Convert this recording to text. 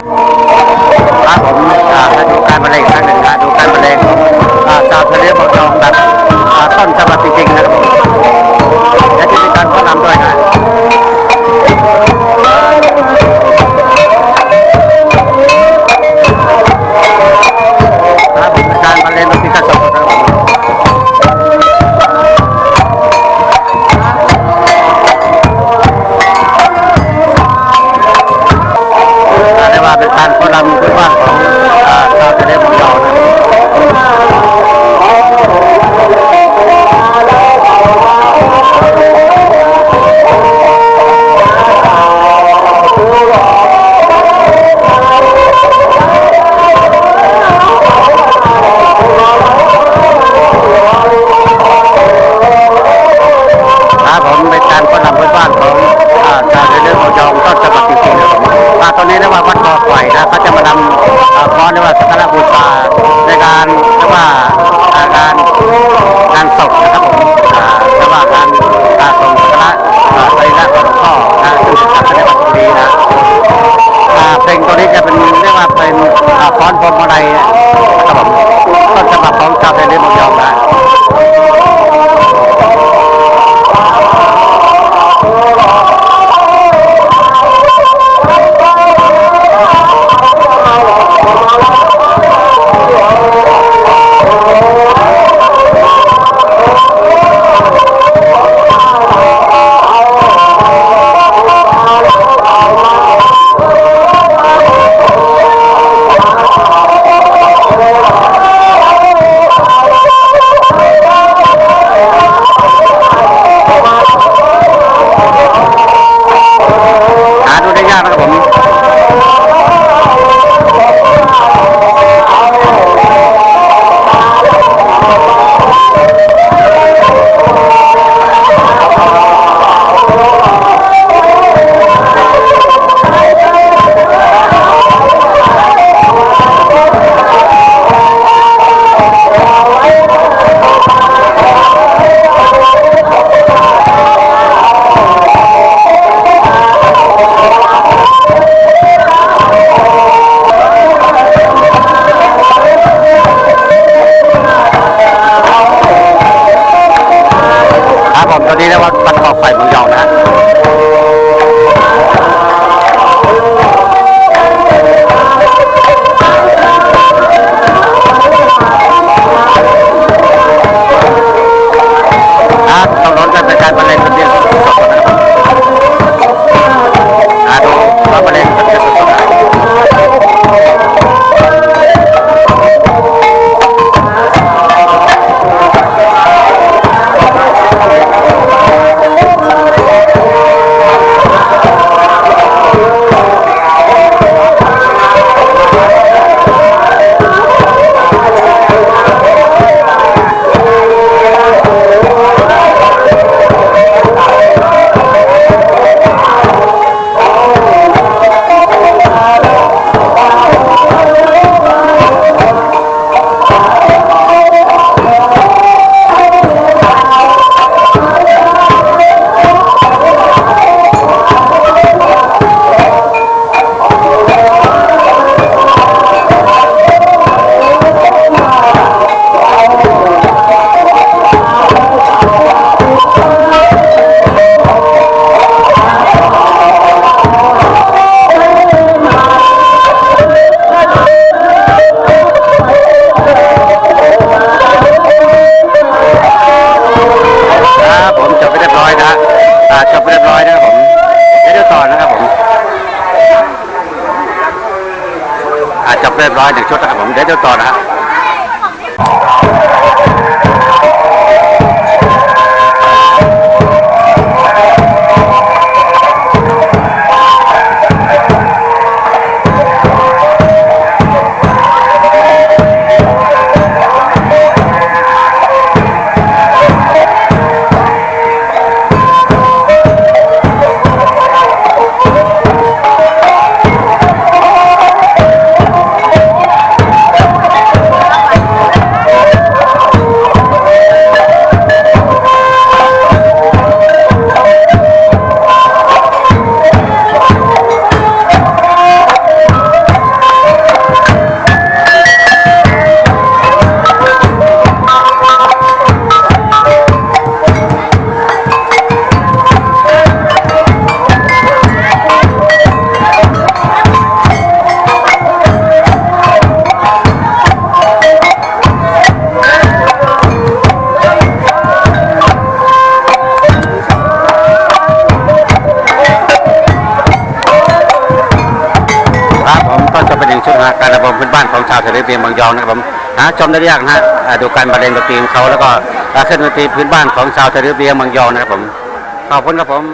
Oh! นี้จะเป็นเรียกว่าเป็นฟ้อนพรมอะไรครับผมต้นฉบับของชาวไทยเรียกมยองได้ ได้ยากนะครับผม เรียบร้อยหนึ่งชุดนะครับผมเดี๋ยวจะต่อนะฮะาวทะเลเบียงบางยองนะครับผมหาชมได้ยากนะฮะดูการบรรเลงดนตรีของเขาแล้วก็เครื่องดนตรีพื้นบ้านของชาวทะเลเบียงบางยองนะครับผมขอบคุณครับผม